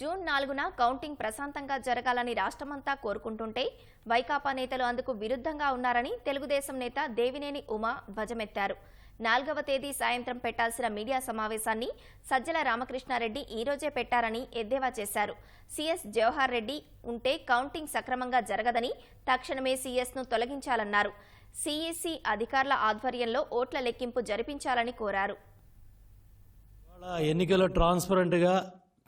June నాలుగున counting ప్రశాంతంగా జరగాలని రాష్ట్రమంతా కోరుకుంటుంటే వైకాపా నేతలు అందుకు విరుద్ధంగా ఉన్నారని తెలుగుదేశం నేత దేవినేని ఉమా ధ్వజమెత్తారు. నాలుగవ తేదీ సాయంత్రం పెట్టాల్సిన మీడియా సమావేశాన్ని సజ్జల రామకృష్ణారెడ్డి ఈ రోజే పెట్టారని ఎద్దేవా చేశారు. సీఎస్ జవహర్ రెడ్డి ఉంటే కౌంటింగ్ సక్రమంగా జరగదని తక్షణమే సీఎస్ను తొలగించాలన్నారు. సీఈసీ అధికారుల ఆధ్వర్యంలో ఓట్ల లెక్కింపు జరిపించాలని కోరారు. ఎన్నికలు ట్రాన్స్పరెంట్గా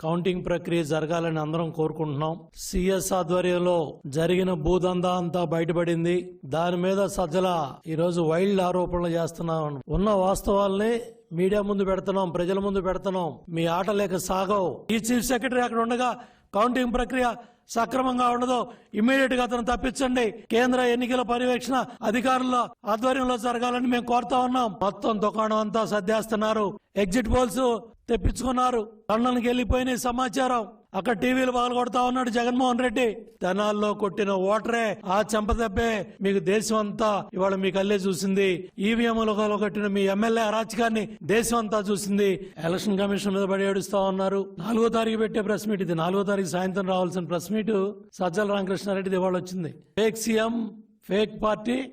కౌంటింగ్ ప్రక్రియ జరగాలని అందరం కోరుకుంటున్నాం. సిఎస్ ఆధ్వర్యంలో జరిగిన భూదందా అంతా బయటపడింది. దాని మీద సజ్జల ఈరోజు వైల్డ్ ఆరోపణలు చేస్తున్నాం. ఉన్న వాస్తవాల్ని మీడియా ముందు పెడుతున్నాం ప్రజల ముందు పెడుతున్నాం. మీ ఆట లేక సాగవు. ఈ చీఫ్ సెక్రటరీ అక్కడ ఉండగా కౌంటింగ్ ప్రక్రియ సక్రమంగా ఉండదు. ఇమ్మీడియట్గా అతను తప్పించండి. కేంద్ర ఎన్నికల పర్యవేక్షణ అధికారుల ఆధ్వర్యంలో జరగాలని మేము కోరుతా ఉన్నాం. మొత్తం దుకాణం అంతా సర్దేస్తున్నారు. Exit polls తెప్పించుకున్నారు. లండన్కి వెళ్ళిపోయిన సమాచారం. అక్కడ టీవీలు కొడతా ఉన్నాడు జగన్మోహన్ రెడ్డి. తెనాల్లో కొట్టిన ఓటరే ఆ చెంపదెబ్బే మీకు దేశం అంతా ఇవాళ మీకు అల్లే చూసింది. ఈవీఎంలు కొట్టిన మీ ఎమ్మెల్యే అరాచకాన్ని దేశం అంతా చూసింది. ఎలక్షన్ కమిషన్ మీద పడి ఏడుస్తా ఉన్నారు. నాలుగో తారీఖు పెట్టే ప్రెస్ మీట్ ఇది. నాలుగో తారీఖు సాయంత్రం రావాల్సిన ప్రెస్ మీట్ సజ్జల రామకృష్ణారెడ్డి ఇవాళ వచ్చింది. Fake CM fake party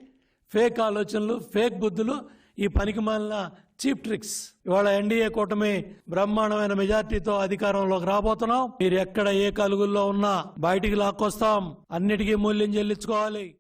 fake ఆలోచనలు ఫేక్ బుద్ధులు ఈ పనికి మాలిన చీప్ ట్రిక్స్. ఇవాళ ఎన్డీఏ కూటమి బ్రహ్మాండమైన మెజార్టీతో అధికారంలోకి రాబోతున్నాం. మీరు ఎక్కడ ఏ కలుగుల్లో ఉన్నా బయటికి లాక్కొస్తాం. అన్నిటికీ మూల్యం చెల్లించుకోవాలి.